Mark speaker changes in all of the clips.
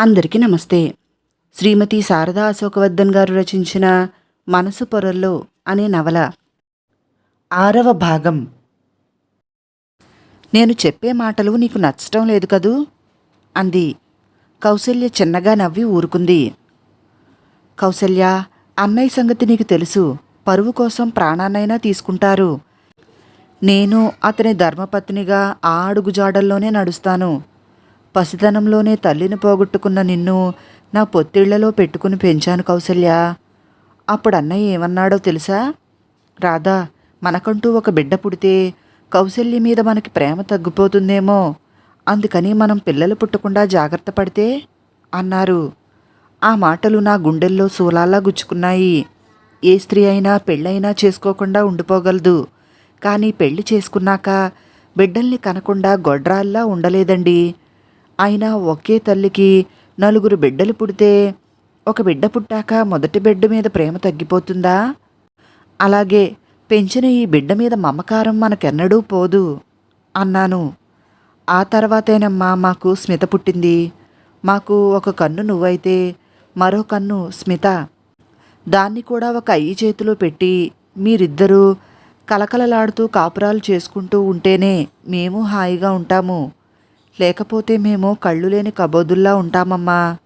Speaker 1: అందరికీ నమస్తే. శ్రీమతి శారదా అశోకవర్ధన్ గారు రచించిన మనసు పొరల్లో అనే నవల. ఆరవ భాగం. నేను చెప్పే మాటలు నీకు నచ్చటం లేదు కదూ? అంది. కౌసల్య చిన్నగా నవ్వి ఊరుకుంది. కౌసల్య అన్నయ్య సంగతి నీకు తెలుసు. పరువు కోసం ప్రాణాన్నైనా తీసుకుంటారు. నేను అతని ధర్మపత్నిగా ఆ అడుగుజాడల్లోనే నడుస్తాను. పసితనంలోనే తల్లిని పోగొట్టుకున్న నిన్ను నా పొత్తిళ్ళలో పెట్టుకుని పెంచాను కౌసల్య. అప్పుడు అన్నయ్య ఏమన్నాడో తెలుసా? రాధా మనకంటూ ఒక బిడ్డ పుడితే కౌసల్య మీద మనకి ప్రేమ తగ్గిపోతుందేమో. అందుకని మనం పిల్లలు పుట్టకుండా జాగ్రత్త పడితే? అన్నారు. ఆ మాటలు నా గుండెల్లో సూలాలా గుచ్చుకున్నాయి. ఏ స్త్రీ అయినా పెళ్ళైనా చేసుకోకుండా ఉండిపోగలదు. కానీ పెళ్ళి చేసుకున్నాక బిడ్డల్ని కనకుండా గొడ్రాల్లా ఉండలేదండి. అయినా ఒకే తల్లికి నలుగురు బిడ్డలు పుడితే ఒక బిడ్డ పుట్టాక మొదటి బిడ్డ మీద ప్రేమ తగ్గిపోతుందా? అలాగే పెంచిన ఈ బిడ్డ మీద మమకారం మనకెన్నడూ పోదు అన్నాను. ఆ తర్వాతేనమ్మా మాకు స్మిత పుట్టింది. మాకు ఒక కన్ను నువ్వైతే మరో కన్ను స్మిత. దాన్ని కూడా ఒక అయ్యి చేతిలో పెట్టి మీరిద్దరూ కలకలలాడుతూ కాపురాలు చేసుకుంటూ ఉంటేనే మేము హాయిగా ఉంటాము. లేకపోతే మేము కళ్ళు లేని కబోదుల్లా ఉంటామమ్మా.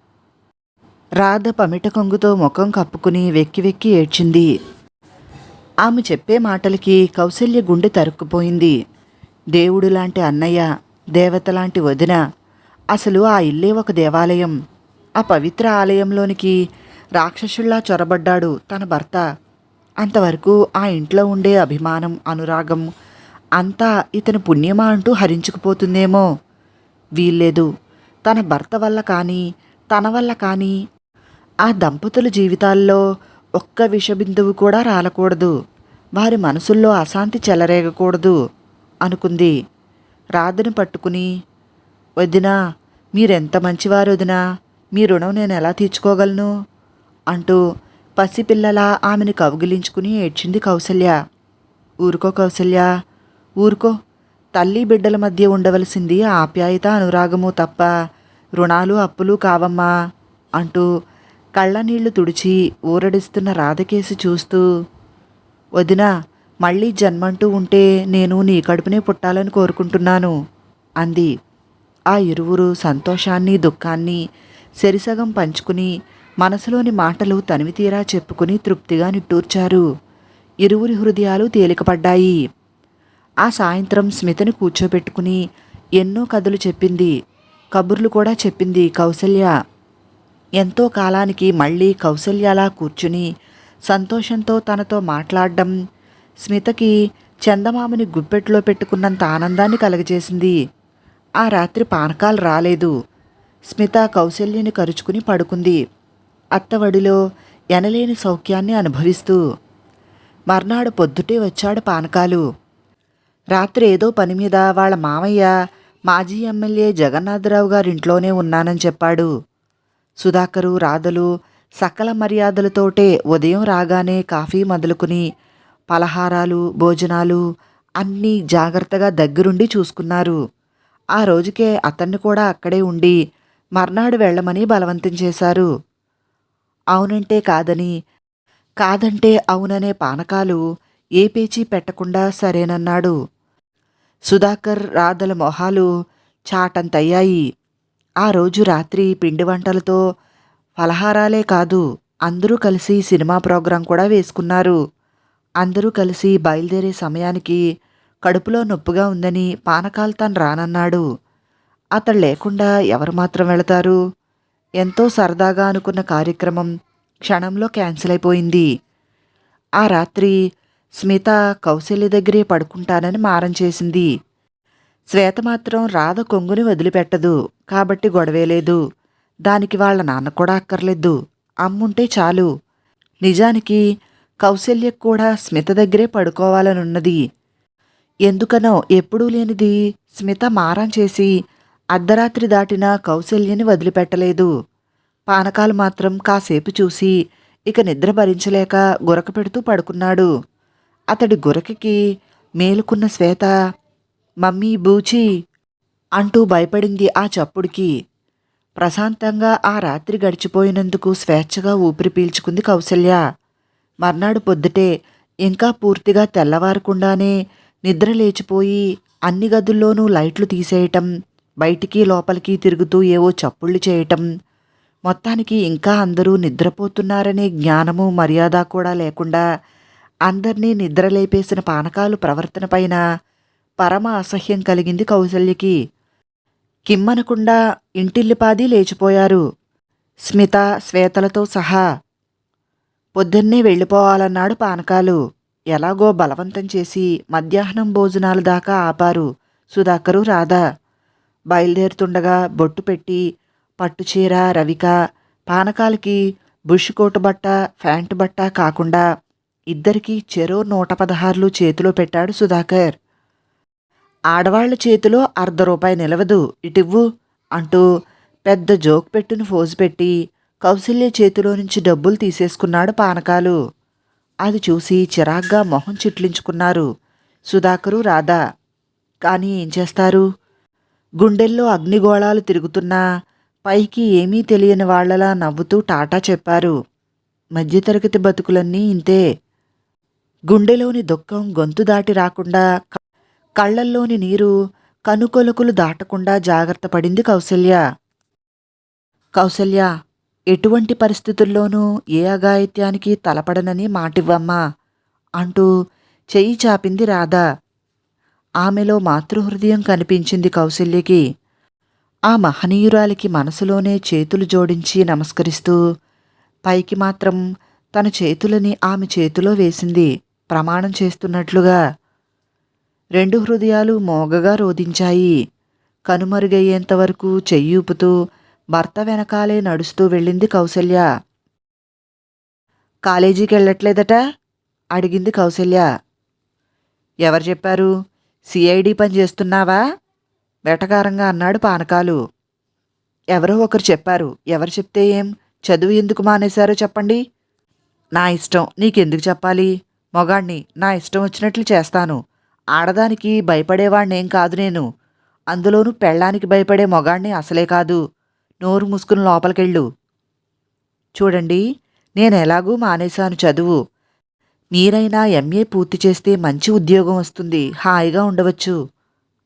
Speaker 1: రాధ పమిట కొంగుతో ముఖం కప్పుకుని వెక్కి వెక్కి ఏడ్చింది. ఆమె చెప్పే మాటలకి కౌసల్య గుండె తరుక్కుపోయింది. దేవుడు లాంటి అన్నయ్య దేవత లాంటి వదిన అసలు ఆ ఇల్లే ఒక దేవాలయం. ఆ పవిత్ర ఆలయంలోనికి రాక్షసుల్లా చొరబడ్డాడు తన భర్త. అంతవరకు ఆ ఇంట్లో ఉండే అభిమానం అనురాగం అంతా ఇతని పుణ్యమా అంటూ హరించుకుపోతుందేమో. వీల్లేదు. తన భర్త వల్ల కానీ తన వల్ల కానీ ఆ దంపతుల జీవితాల్లో ఒక్క విషబిందువు కూడా రాలకూడదు. వారి మనసుల్లో అశాంతి చెలరేగకూడదు అనుకుంది. రాధను పట్టుకుని వదినా మీరెంత మంచివారు వదినా? మీ రుణం నేను ఎలా తీర్చుకోగలను? అంటూ పసిపిల్లలా ఆమెను కౌగిలించుకుని ఏడ్చింది కౌసల్య. ఊరుకో కౌసల్య ఊరుకో. తల్లి బిడ్డల మధ్య ఉండవలసింది ఆప్యాయత అనురాగము తప్ప. రుణాలు అప్పులు కావమ్మా అంటూ కళ్ళనీళ్ళు తుడిచి ఊరడిస్తున్న రాధకేసి చూస్తూ వదినా మళ్ళీ జన్మంటూ ఉంటే నేను నీ కడుపునే పుట్టాలని కోరుకుంటున్నాను అంది. ఆ ఇరువురు సంతోషాన్ని దుఃఖాన్ని సెరిసగం పంచుకుని మనసులోని మాటలు తనివితీరా చెప్పుకుని తృప్తిగా నిట్టూర్చారు. ఇరువురి హృదయాలు తేలికపడ్డాయి. ఆ సాయంత్రం స్మితని కూర్చోబెట్టుకుని ఎన్నో కథలు చెప్పింది. కబుర్లు కూడా చెప్పింది కౌసల్య. ఎంతో కాలానికి మళ్ళీ కౌసల్యలా కూర్చుని సంతోషంతో తనతో మాట్లాడడం స్మితకి చందమామని గుప్పెట్లో పెట్టుకున్నంత ఆనందాన్ని కలగజేసింది. ఆ రాత్రి పానకాలు రాలేదు. స్మిత కౌశల్యని కరుచుకుని పడుకుంది. అత్తవడిలో ఎనలేని సౌఖ్యాన్ని అనుభవిస్తూ మర్నాడు పొద్దుటే వచ్చాడు పానకాలు. రాత్రి ఏదో పని మీద వాళ్ళ మామయ్య మాజీ ఎమ్మెల్యే జగన్నాథరావు గారింట్లోనే ఉన్నానని చెప్పాడు. సుధాకరు రాధలు సకల మర్యాదలతోటే ఉదయం రాగానే కాఫీ మొదలుకుని పలహారాలు భోజనాలు అన్నీ జాగ్రత్తగా దగ్గరుండి చూసుకున్నారు. ఆ రోజుకే అతన్ని కూడా అక్కడే ఉండి మర్నాడు వెళ్ళమని బలవంతం చేశారు. అవునంటే కాదని కాదంటే అవుననే పానకాలు ఏ పేచీ పెట్టకుండా సరేనన్నాడు. సుధాకర్ రాధల మొహాలు చాటంతయ్యాయి. ఆ రోజు రాత్రి పిండి వంటలతో ఫలహారాలే కాదు అందరూ కలిసి సినిమా ప్రోగ్రాం కూడా వేసుకున్నారు. అందరూ కలిసి బయలుదేరే సమయానికి కడుపులో నొప్పిగా ఉందని పానకాలు తను రానన్నాడు. అతడు లేకుండా ఎవరు మాత్రం వెళతారు? ఎంతో సరదాగా అనుకున్న కార్యక్రమం క్షణంలో క్యాన్సిల్ అయిపోయింది. ఆ రాత్రి స్మిత కౌశల్య దగ్గరే పడుకుంటానని మారం చేసింది. శ్వేత మాత్రం రాధ కొంగుని వదిలిపెట్టదు. కాబట్టి గొడవే లేదు. దానికి వాళ్ళ నాన్న కూడా అక్కర్లేదు. అమ్ముంటే చాలు. నిజానికి కౌశల్యకు కూడా స్మిత దగ్గరే పడుకోవాలనున్నది. ఎందుకనో ఎప్పుడూ లేనిది స్మిత మారం చేసి అర్ధరాత్రి దాటినా కౌశల్యని వదిలిపెట్టలేదు. పానకాలు మాత్రం కాసేపు చూసి ఇక నిద్ర భరించలేక గురక పెడుతూ పడుకున్నాడు. అతడి గురకకి మేలుకున్న శ్వేత మమ్మీ బూచి అంటూ భయపడింది ఆ చప్పుడికి. ప్రశాంతంగా ఆ రాత్రి గడిచిపోయినందుకు స్వేచ్ఛగా ఊపిరి పీల్చుకుంది కౌసల్య. మర్నాడు పొద్దుటే ఇంకా పూర్తిగా తెల్లవారకుండానే నిద్ర లేచిపోయి అన్ని గదుల్లోనూ లైట్లు తీసేయటం బయటికి లోపలికి తిరుగుతూ ఏవో చప్పుళ్ళు చేయటం మొత్తానికి ఇంకా అందరూ నిద్రపోతున్నారనే జ్ఞానము మర్యాద కూడా లేకుండా అందర్నీ నిద్రలేపేసిన పానకాలు ప్రవర్తన పైన పరమ అసహ్యం కలిగింది కౌసల్యకి. కిమ్మనకుండా ఇంటిల్లిపాది లేచిపోయారు. స్మిత శ్వేతలతో సహా. పొద్దున్నే వెళ్ళిపోవాలన్నాడు పానకాలు. ఎలాగో బలవంతం చేసి మధ్యాహ్నం భోజనాల దాకా ఆపారు సుధాకరు రాధా. బయలుదేరుతుండగా బొట్టు పెట్టి పట్టుచీర రవిక పానకాలకి బుష్ కోటు బట్ట ఫ్యాంటు బట్ట కాకుండా ఇద్దరికీ చెరో నూట పదహారులు చేతిలో పెట్టాడు సుధాకర్. ఆడవాళ్ళ చేతిలో అర్ధ రూపాయి నిలవదు ఇటివ్వు అంటూ పెద్ద జోక్ పెట్టును ఫోజు పెట్టి కౌశల్య చేతిలో నుంచి డబ్బులు తీసేసుకున్నాడు పానకాలు. అది చూసి చిరాగ్గా మొహం చిట్లించుకున్నారు సుధాకరు రాధా. కానీ ఏం చేస్తారు? గుండెల్లో అగ్నిగోళాలు తిరుగుతున్నా పైకి ఏమీ తెలియని వాళ్ళలా నవ్వుతూ టాటా చెప్పారు. మధ్యతరగతి బతుకులన్నీ ఇంతే. గుండెలోని దుఃఖం గొంతు దాటి రాకుండా కళ్ళల్లోని కళ్ళల్లోని నీరు కనుకొలుకులు దాటకుండా జాగ్రత్త పడింది కౌసల్య కౌసల్య ఎటువంటి పరిస్థితుల్లోనూ ఏ అఘాయిత్యానికి తలపడనని మాటివ్వమ్మా అంటూ చెయ్యి చాపింది రాధ. ఆమెలో మాతృహృదయం కనిపించింది కౌసల్యకి ఆ మహనీయురాలికి మనసులోనే చేతులు జోడించి నమస్కరిస్తూ పైకి మాత్రం తన చేతులని ఆమె చేతిలో వేసింది. ప్రమాణం చేస్తున్నట్లుగా. రెండు హృదయాలు మోగగా రోధించాయి. కనుమరుగయ్యేంతవరకు చెయ్యూపుతూ భర్త వెనకాలే నడుస్తూ వెళ్ళింది కౌసల్య కాలేజీకి వెళ్ళట్లేదట అడిగింది కౌసల్య ఎవరు చెప్పారు? సిఐడి పని చేస్తున్నావా? వెటకారంగా అన్నాడు పానకాలు. ఎవరో ఒకరు చెప్పారు. ఎవరు చెప్తే ఏం? చదువు ఎందుకు మానేశారో చెప్పండి. నా ఇష్టం. నీకెందుకు చెప్పాలి? మొగాణ్ణి నా ఇష్టం వచ్చినట్లు చేస్తాను. ఆడదానికి భయపడేవాణ్ణేం కాదు నేను. అందులోనూ పెళ్ళానికి భయపడే మొగాణ్ణి అసలే కాదు. నోరు మూసుకుని లోపలికెళ్ళు. చూడండి నేను ఎలాగూ మానేశాను చదువు. మీరైనా ఎంఏ పూర్తి చేస్తే మంచి ఉద్యోగం వస్తుంది. హాయిగా ఉండవచ్చు.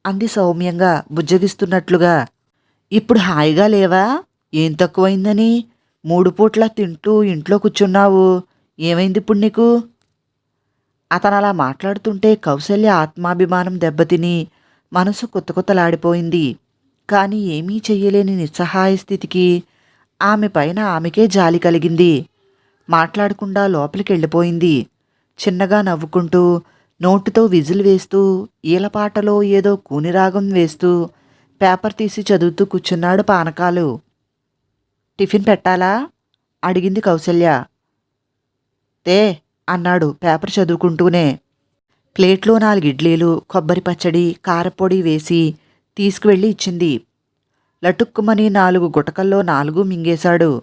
Speaker 1: అంది సౌమ్యంగా బుజ్జగిస్తున్నట్లుగా. ఇప్పుడు హాయిగా లేవా? ఏం తక్కువైందని? మూడు పూట్ల తింటూ ఇంట్లో కూర్చున్నావు. ఏమైంది ఇప్పుడు నీకు? అతను అలా మాట్లాడుతుంటే కౌశల్య ఆత్మాభిమానం దెబ్బతిని మనసు కొత్త కొత్తలాడిపోయింది కానీ ఏమీ చెయ్యలేని నిస్సహాయ స్థితికి ఆమె పైన ఆమెకే జాలి కలిగింది. మాట్లాడకుండా లోపలికి వెళ్ళిపోయింది చిన్నగా నవ్వుకుంటూ నోటుతో విజిల్ వేస్తూ ఈలపాటలో ఏదో కూనిరాగం వేస్తూ పేపర్ తీసి చదువుతూ కూర్చున్నాడు పానకాలు. టిఫిన్ పెట్టాలా? అడిగింది కౌశల్య. తే అన్నాడు పేపర్ చదువుకుంటూనే. ప్లేట్లో నాలుగు ఇడ్లీలు కొబ్బరి పచ్చడి కారపొడి వేసి తీసుకువెళ్ళి ఇచ్చింది. లటుక్కుమని నాలుగు గుటకల్లో నాలుగు మింగేశాడు.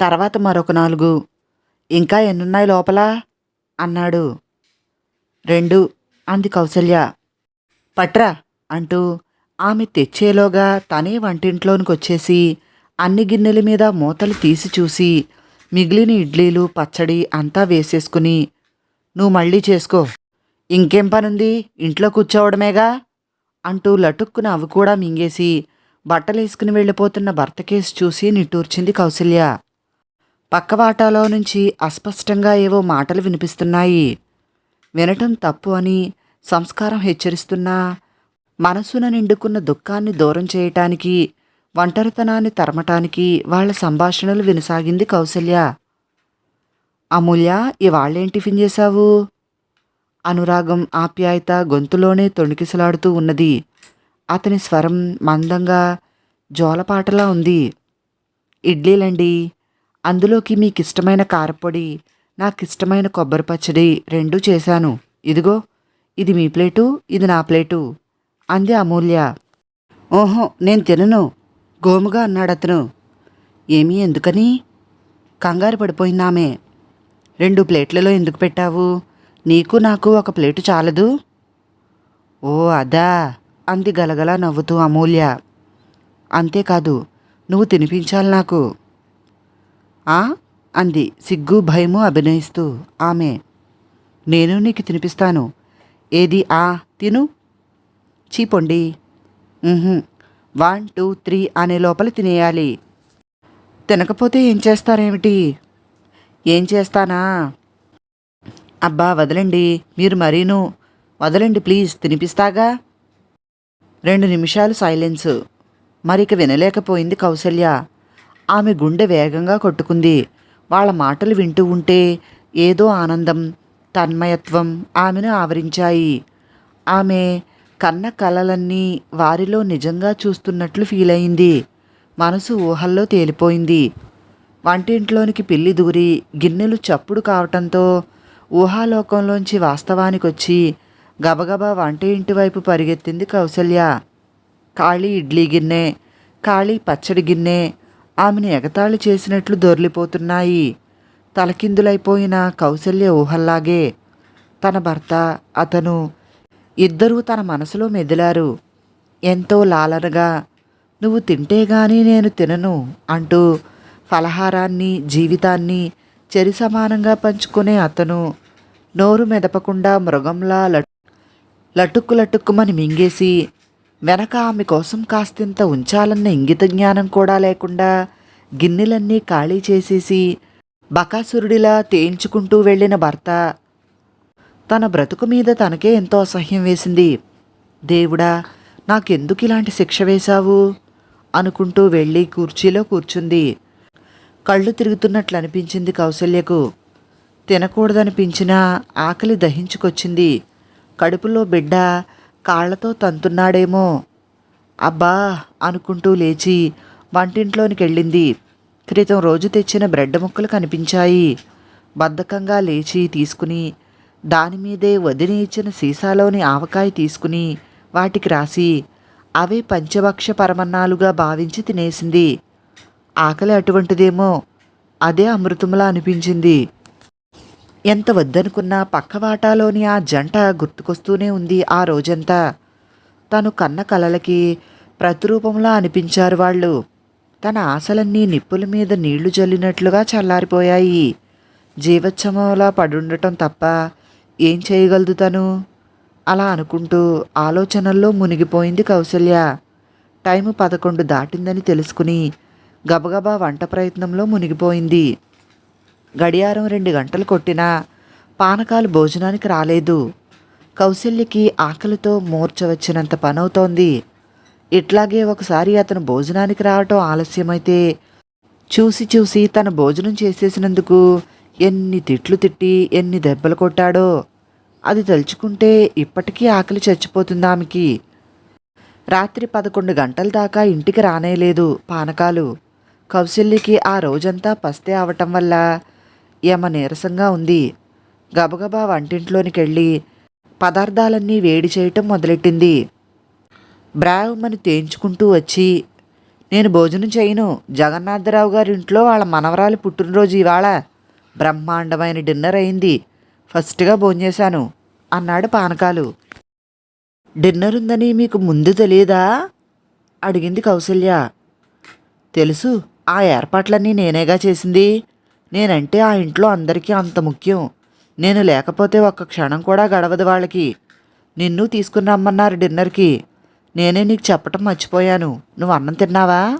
Speaker 1: తర్వాత మరొక నాలుగు. ఇంకా ఎన్నున్నాయి లోపల? అన్నాడు. రెండు అంది కౌసల్య. పట్రా అంటూ ఆమె తెచ్చేలోగా తనే వంటింట్లోనికి వచ్చేసి అన్ని గిన్నెల మీద మూతలు తీసి చూసి మిగిలిన ఇడ్లీలు పచ్చడి అంతా వేసేసుకుని నువ్వు మళ్ళీ చేసుకో. ఇంకేం పనుంది? ఇంట్లో కూర్చోవడమేగా? అంటూ లటుక్కున అవి కూడా మింగేసి బట్టలేసుకుని వెళ్ళిపోతున్న భర్త కేసు చూసి నిట్టూర్చింది కౌసల్య పక్కవాటాలో నుంచి అస్పష్టంగా ఏవో మాటలు వినిపిస్తున్నాయి. వినటం తప్పు అని సంస్కారం హెచ్చరిస్తున్నా మనసున నిండుకున్న దుఃఖాన్ని దూరం చేయటానికి ఒంటరితనాన్ని తరమటానికి వాళ్ళ సంభాషణలు వినసాగింది కౌసల్య. అమూల్య ఇవాళ్ళేం టిఫిన్ చేశావు? అనురాగం ఆప్యాయత గొంతులోనే తొణికిసలాడుతూ ఉన్నది. అతని స్వరం మందంగా జోలపాటలా ఉంది. ఇడ్లీలండి. అందులోకి మీకు ఇష్టమైన కారపొడి నాకు ఇష్టమైన కొబ్బరి పచ్చడి రెండూ చేశాను. ఇదిగో ఇది మీ ప్లేటు ఇది నా ప్లేటు అంది అమూల్య. ఓహో నేను తినను. గోముగా అన్నాడు అతను ఏమీ ఎందుకని? కంగారు పడిపోయిందామే. రెండు ప్లేట్లలో ఎందుకు పెట్టావు? నీకు నాకు ఒక ప్లేటు చాలదు? ఓ అదా అంది గలగల నవ్వుతూ అమూల్య. అంతేకాదు నువ్వు తినిపించాలి నాకు. ఆ? అంది సిగ్గు భయము అభినయిస్తూ ఆమె. నేను నీకు తినిపిస్తాను. ఏది? ఆ తిను. చీపొండి. వన్ టూ త్రీ అనే లోపల తినేయాలి. తినకపోతే ఏం చేస్తారేమిటి? ఏం చేస్తానా? అబ్బా వదలండి. మీరు మరీను. వదలండి ప్లీజ్. తినిపిస్తాగా? రెండు నిమిషాలు సైలెన్స్. మరిక వినలేకపోయింది కౌసల్య. ఆమె గుండె వేగంగా కొట్టుకుంది. వాళ్ళ మాటలు వింటూ ఉంటే ఏదో ఆనందం తన్మయత్వం ఆమెను ఆవరించాయి. ఆమె కన్న కలలన్నీ వారిలో నిజంగా చూస్తున్నట్లు ఫీల్ అయింది మనసు ఊహల్లో తేలిపోయింది. వంటింట్లోనికి పిల్లి దూరి గిన్నెలు చప్పుడు కావటంతో ఊహాలోకంలోంచి వాస్తవానికొచ్చి గబగబా వంట ఇంటి వైపు పరిగెత్తింది కౌసల్య. ఖాళీ ఇడ్లీ గిన్నె ఖాళీ పచ్చడి గిన్నె ఆమెను ఎగతాళి చేసినట్లు దొర్లిపోతున్నాయి. తలకిందులైపోయిన కౌసల్య ఊహల్లాగే తన భర్త అతను ఇద్దరూ తన మనసులో మెదిలారు. ఎంతో లాలనగా నువ్వు తింటే గాని నేను తినను అంటూ ఫలహారాన్ని జీవితాన్ని చెరి సమానంగా పంచుకునే అతను నోరు మెదపకుండా మృగంలా లటుక్కు లటుక్కుమని మింగేసి వెనక ఆమె కోసం కాస్తింత ఉంచాలన్న ఇంగిత జ్ఞానం కూడా లేకుండా గిన్నెలన్నీ ఖాళీ చేసేసి బకాసురుడిలా తేల్చుకుంటూ వెళ్ళిన భర్త తన బ్రతుకు మీద తనకే ఎంతో అసహ్యం వేసింది. దేవుడా నాకెందుకు ఇలాంటి శిక్ష వేశావు? అనుకుంటూ వెళ్ళి కుర్చీలో కూర్చుంది. కళ్ళు తిరుగుతున్నట్లు అనిపించింది కౌసల్యకు తినకూడదనిపించినా ఆకలి దహించుకొచ్చింది. కడుపులో బిడ్డ కాళ్ళతో తంతున్నాడేమో. అబ్బా అనుకుంటూ లేచి వంటింట్లోనికి వెళ్ళింది క్రితం రోజు తెచ్చిన బ్రెడ్ ముక్కలు కనిపించాయి. బద్ధకంగా లేచి తీసుకుని దానిమీదే వదిలి ఇచ్చిన సీసాలోని ఆవకాయ తీసుకుని వాటికి రాసి అవే పంచభక్ష పరమన్నాలుగా భావించి తినేసింది. ఆకలి అటువంటిదేమో అదే అమృతంలా అనిపించింది. ఎంత వద్దనుకున్నా పక్క వాటాలోని ఆ జంట గుర్తుకొస్తూనే ఉంది ఆ రోజంతా. తను కన్న కలలకి ప్రతిరూపంలా అనిపించారు వాళ్ళు. తన ఆశలన్నీ నిప్పుల మీద నీళ్ళు జల్లినట్లుగా చల్లారిపోయాయి. జీవోత్సవంలా పడుండటం తప్ప ఏం చేయగలదు తను అలా అనుకుంటూ ఆలోచనల్లో మునిగిపోయింది కౌశల్య. టైం పదకొండు దాటిందని తెలుసుకుని గబగబా వంట ప్రయత్నంలో మునిగిపోయింది. గడియారం రెండు గంటలు కొట్టినా పానకాలు భోజనానికి రాలేదు. కౌశల్యకి ఆకలితో మూర్చవచ్చినంత పనవుతోంది. ఇట్లాగే ఒకసారి అతను భోజనానికి రావటం ఆలస్యమైతే చూసి చూసి తన భోజనం చేసేసినందుకు ఎన్ని తిట్లు తిట్టి ఎన్ని దెబ్బలు కొట్టాడో. అది తలుచుకుంటే ఇప్పటికీ ఆకలి చచ్చిపోతుంది ఆమెకి. రాత్రి పదకొండు గంటల దాకా ఇంటికి రానేలేదు పానకాలు. కౌశల్యకి ఆ రోజంతా పస్తే అవటం వల్ల ఏమ నీరసంగా ఉంది. గబగబా వంటింట్లోనికి వెళ్ళి పదార్థాలన్నీ వేడి చేయటం మొదలెట్టింది. బ్రావమని తేంచుకుంటూ వచ్చి నేను భోజనం చేయను. జగన్నాథరావు గారి ఇంట్లో వాళ్ళ మనవరాలు పుట్టినరోజు ఇవాళ. బ్రహ్మాండమైన డిన్నర్ అయింది. ఫస్ట్గా భోంచేశాను అన్నాడు పానకాలు. డిన్నర్ ఉందని మీకు ముందు తెలియదా అడిగింది కౌసల్య. తెలుసు ఆ ఏర్పాట్లన్నీ నేనేగా చేసింది. నేనంటే ఆ ఇంట్లో అందరికీ అంత ముఖ్యం. నేను లేకపోతే ఒక్క క్షణం కూడా గడవదు వాళ్ళకి. నిన్ను తీసుకుని రమ్మన్నారు డిన్నర్కి. నేనే నీకు చెప్పటం మర్చిపోయాను. నువ్వు అన్నం తిన్నావా?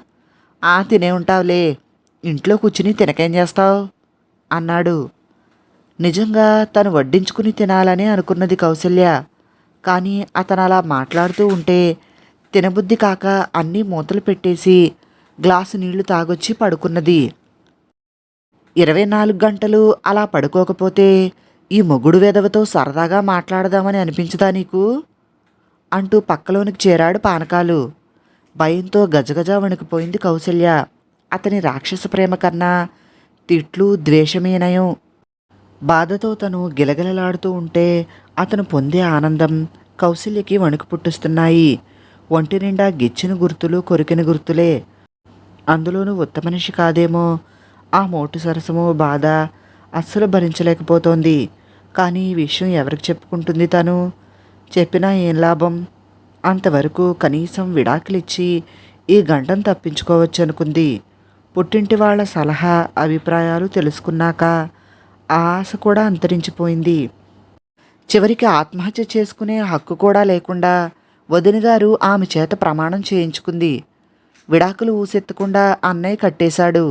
Speaker 1: ఆ తినే ఉంటావులే. ఇంట్లో కూర్చుని తినకేం చేస్తావు? అన్నాడు. నిజంగా తను వడ్డించుకుని తినాలని అనుకున్నది కౌశల్య కానీ అతను అలా మాట్లాడుతూ ఉంటే తినబుద్ధి కాక అన్నీ మూతలు పెట్టేసి గ్లాసు నీళ్ళు తాగొచ్చి పడుకున్నది. ఇరవై నాలుగు గంటలు అలా పడుకోకపోతే ఈ మొగుడు వెధవతో సరదాగా మాట్లాడదామని అనిపించదా నీకు? అంటూ పక్కలోనికి చేరాడు పానకాలు. భయంతో గజగజ వణికిపోయింది కౌశల్య అతని రాక్షస ప్రేమ కన్నా తిట్లు ద్వేషమేనయం బాధతో తను గిలగిలలాడుతూ ఉంటే అతను పొందే ఆనందం కౌశల్యకి వణుకు పుట్టిస్తున్నాయి. ఒంటి నిండా గిచ్చిన గుర్తులు కొరికిన గుర్తులే. అందులోనూ ఉత్తమనిషి కాదేమో. ఆ మోటు సరసము బాధ అస్సలు భరించలేకపోతోంది. కానీ ఈ విషయం ఎవరికి చెప్పుకుంటుంది తను? చెప్పినా ఏం లాభం? అంతవరకు కనీసం విడాకులిచ్చి ఈ గంటను తప్పించుకోవచ్చు అనుకుంది పుట్టింటి వాళ్ళ సలహా అభిప్రాయాలు తెలుసుకున్నాక ఆ ఆశ కూడా అంతరించిపోయింది. చివరికి ఆత్మహత్య చేసుకునే హక్కు కూడా లేకుండా వదినగారు ఆమె చేత ప్రమాణం చేయించుకుంది. విడాకులు ఊసెత్తకుండా అన్నయ్య కట్టేశాడు.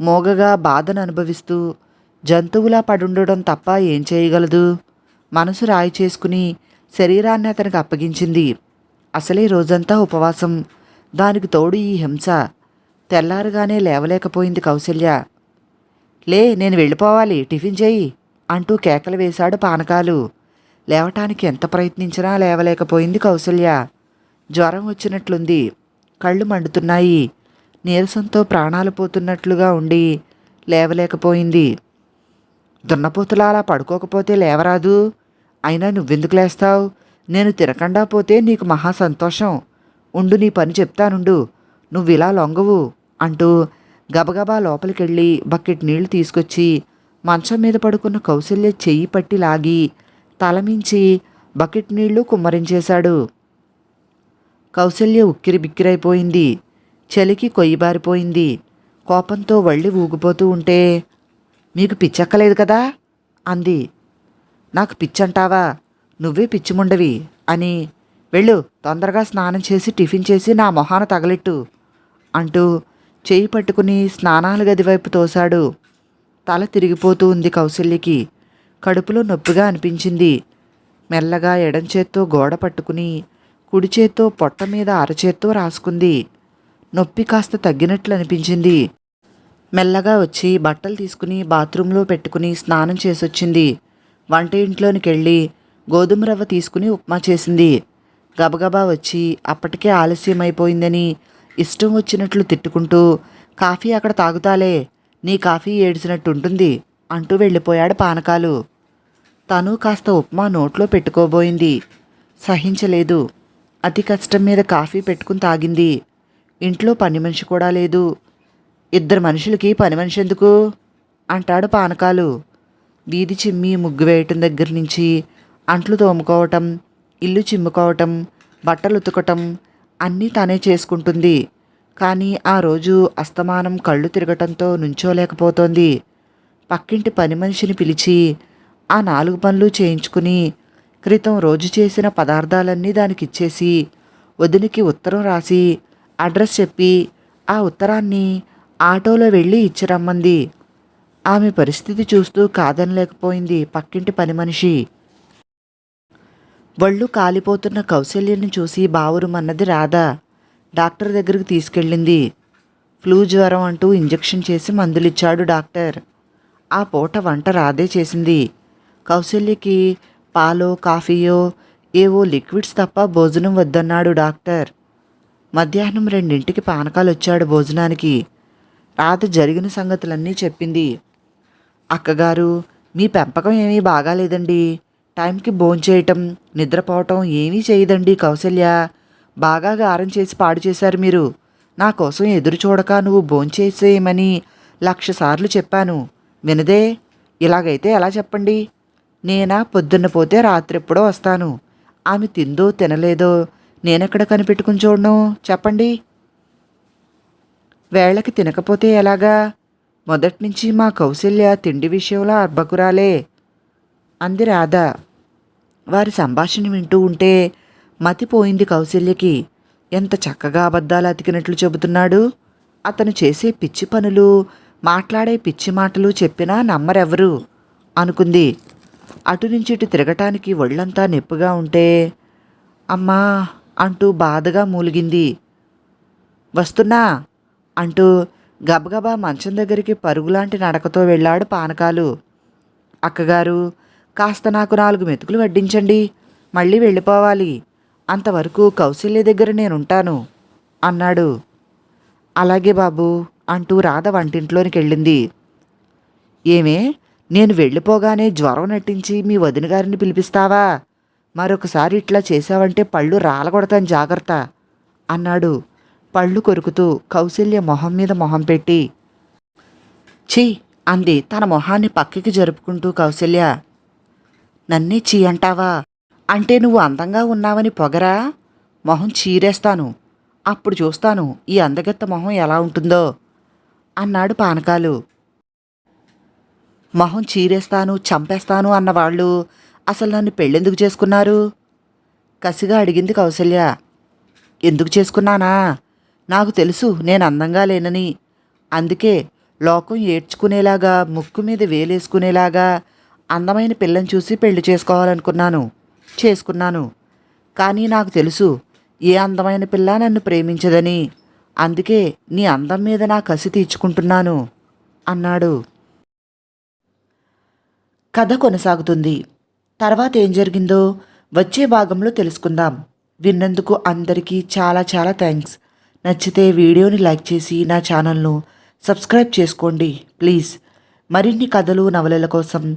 Speaker 1: మోగగా బాధను అనుభవిస్తూ జంతువులా పడుండడం తప్ప ఏం చేయగలదు? మనసు రాయి చేసుకుని శరీరాన్ని అతనికి అప్పగించింది. అసలే రోజంతా ఉపవాసం. దానికి తోడు ఈ హింస. తెల్లారుగానే లేవలేకపోయింది కౌశల్య. లే నేను వెళ్ళిపోవాలి టిఫిన్ చేయి అంటూ కేకలు వేశాడు పానకాలు. లేవటానికి ఎంత ప్రయత్నించినా లేవలేకపోయింది కౌసల్య జ్వరం వచ్చినట్లుంది. కళ్ళు మండుతున్నాయి. నీరసంతో ప్రాణాలు పోతున్నట్లుగా ఉండి లేవలేకపోయింది. దున్నపోతులా అలా పడుకోకపోతే లేవరాదు. అయినా నువ్వెందుకు లేస్తావు? నేను తినకుండా పోతే నీకు మహా సంతోషం. ఉండు నీ పని చెప్తానుండు. నువ్వు ఇలా లొంగవు. అంటూ గబగబా లోపలికెళ్ళి బకెట్ నీళ్ళు తీసుకొచ్చి మంచం మీద పడుకున్న కౌశల్య చెయ్యి పట్టి లాగి తలమించి బకెట్ నీళ్ళు కుమ్మరించేశాడు. కౌశల్య ఉక్కిరి బిక్కిరైపోయింది. చలికి కొయ్యిబారిపోయింది కోపంతో వళ్ళి ఊగిపోతూ ఉంటే మీకు పిచ్చెక్కలేదు కదా? అంది. నాకు పిచ్చంటావా? నువ్వే పిచ్చిముండవి అని వెళ్ళు తొందరగా స్నానం చేసి టిఫిన్ చేసి నా మొహాన తగలెట్టు అంటూ చేయి పట్టుకుని స్నానాల గది వైపు తోశాడు. తల తిరిగిపోతూ ఉంది కౌశల్యకి. కడుపులో నొప్పిగా అనిపించింది. మెల్లగా ఎడం చేత్తో గోడ పట్టుకుని కుడి చేత్తో పొట్ట మీద అరచేత్తో రాసుకుంది. నొప్పి కాస్త తగ్గినట్లు అనిపించింది. మెల్లగా వచ్చి బట్టలు తీసుకుని బాత్రూంలో పెట్టుకుని స్నానం చేసొచ్చింది. వంట ఇంట్లోనికి వెళ్ళి గోధుమ రవ్వ తీసుకుని ఉప్మా చేసింది. గబగబా వచ్చి అప్పటికే ఆలస్యం అయిపోయిందని ఇష్టం వచ్చినట్లు తిట్టుకుంటూ కాఫీ అక్కడ తాగుతాలే నీ కాఫీ ఏడిసినట్టు ఉంటుంది అంటూ వెళ్ళిపోయాడు పానకాలు. తను కాస్త ఉప్మా నోట్లో పెట్టుకోబోయింది. సహించలేదు. అతి కష్టం మీద కాఫీ పెట్టుకుని తాగింది. ఇంట్లో పని మనిషి కూడా లేదు. ఇద్దరు మనుషులకి పని మనిషి ఎందుకు? అంటాడు పానకాలు. వీధి చిమ్మి ముగ్గు వేయటం దగ్గర నుంచి అంట్లు తోముకోవటం ఇల్లు చిమ్ముకోవటం బట్టలు ఉతకటం అన్నీ తానే చేసుకుంటుంది. కానీ ఆ రోజు అస్తమానం కళ్ళు తిరగటంతో నుంచోలేకపోతోంది. పక్కింటి పని మనిషిని పిలిచి ఆ నాలుగు పనులు చేయించుకుని క్రితం రోజు చేసిన పదార్థాలన్నీ దానికి ఇచ్చేసి వదినికి ఉత్తరం రాసి అడ్రస్ చెప్పి ఆ ఉత్తరాన్ని ఆటోలో వెళ్ళి ఇచ్చిరమ్మంది ఆమె పరిస్థితి చూస్తూ కాదనలేకపోయింది పక్కింటి పని మనిషి. వళ్ళు కాలిపోతున్న కౌశల్యని చూసి బావురుమన్నది రాధా. డాక్టర్ దగ్గరికి తీసుకెళ్ళింది. ఫ్లూ జ్వరం అంటూ ఇంజెక్షన్ చేసి మందులిచ్చాడు డాక్టర్. ఆ పూట వంట రాధే చేసింది. కౌశల్యకి పాలో కాఫీయో ఏవో లిక్విడ్స్ తప్ప భోజనం వద్దన్నాడు డాక్టర్. మధ్యాహ్నం రెండింటికి పానకాలు వచ్చాడు భోజనానికి. రాధ జరిగిన సంగతులన్నీ చెప్పింది. అక్కగారు మీ పెంపకం ఏమీ బాగాలేదండి. టైంకి భోంచేయటం నిద్రపోవటం ఏమీ చేయదండి కౌశల్య బాగా గారం చేసి పాడు చేశారు మీరు. నా కోసం ఎదురు చూడక నువ్వు భోంచేసేయమని లక్ష సార్లు చెప్పాను. వినదే? ఇలాగైతే ఎలా చెప్పండి? నేనా పొద్దున్న పోతే రాత్రి ఎప్పుడో వస్తాను. ఆమె తిందో తినలేదో నేనెక్కడ కనిపెట్టుకుని చూడను? చెప్పండి. వేళకి తినకపోతే ఎలాగా? మొదట్నుంచి మా కౌశల్య తిండి విషయంలో అర్భకురాలే. అంది రాధ. వారి సంభాషణ వింటూ ఉంటే మతిపోయింది కౌశల్యకి. ఎంత చక్కగా అబద్ధాలు అతికినట్లు చెబుతున్నాడు. అతను చేసే పిచ్చి పనులు మాట్లాడే పిచ్చి మాటలు చెప్పినా నమ్మరెవరు అనుకుంది. అటు నుంచి ఇటు తిరగటానికి ఒళ్ళంతా నొప్పిగా ఉంటే అమ్మా అంటూ బాధగా మూలిగింది. వస్తున్నా అంటూ గబగబా మంచం దగ్గరికి పరుగులాంటి నడకతో వెళ్ళాడు పానకాలు. అక్కగారు కాస్త నాకు నాలుగు మెతుకులు వడ్డించండి. మళ్ళీ వెళ్ళిపోవాలి. అంతవరకు కౌశల్య దగ్గర నేనుంటాను అన్నాడు. అలాగే బాబు అంటూ రాధ వంటింట్లోనికి వెళ్ళింది. ఏమే నేను వెళ్ళిపోగానే జ్వరం నటించి మీ వదిన గారిని పిలిపిస్తావా? మరొకసారి ఇట్లా చేశావంటే పళ్ళు రాలగొడతాను జాగ్రత్త అన్నాడు. పళ్ళు కొరుకుతూ కౌశల్య మొహం మీద మొహం పెట్టి. ఛీ అంది. తన మొహాన్ని పక్కకి జరుపుకుంటూ కౌశల్య. నన్నే చీ అంటావా? అంటే నువ్వు అందంగా ఉన్నావని పొగరా? మొహం చీరేస్తాను. అప్పుడు చూస్తాను ఈ అందగత్త మొహం ఎలా ఉంటుందో. అన్నాడు పానకాలు. మొహం చీరేస్తాను చంపేస్తాను అన్నవాళ్ళు అసలు నన్ను పెళ్ళెందుకు చేసుకున్నారు? కసిగా అడిగింది కౌశల్య ఎందుకు చేసుకున్నానా? నాకు తెలుసు నేను అందంగా లేనని. అందుకే లోకం ఏడ్చుకునేలాగా ముక్కు మీద వేలేసుకునేలాగా అందమైన పిల్లని చూసి పెళ్ళి చేసుకోవాలనుకున్నాను. చేసుకున్నాను. కానీ నాకు తెలుసు ఏ అందమైన పిల్ల నన్ను ప్రేమించదని. అందుకే నీ అందం మీద నా కసి తీర్చుకుంటున్నాను అన్నాడు. కథ కొనసాగుతుంది. తర్వాత ఏం జరిగిందో వచ్చే భాగంలో తెలుసుకుందాం. విన్నందుకు అందరికీ చాలా చాలా థ్యాంక్స్. నచ్చితే వీడియోని లైక్ చేసి నా ఛానల్ను సబ్స్క్రైబ్ చేసుకోండి ప్లీజ్. మరిన్ని కథలు నవలల కోసం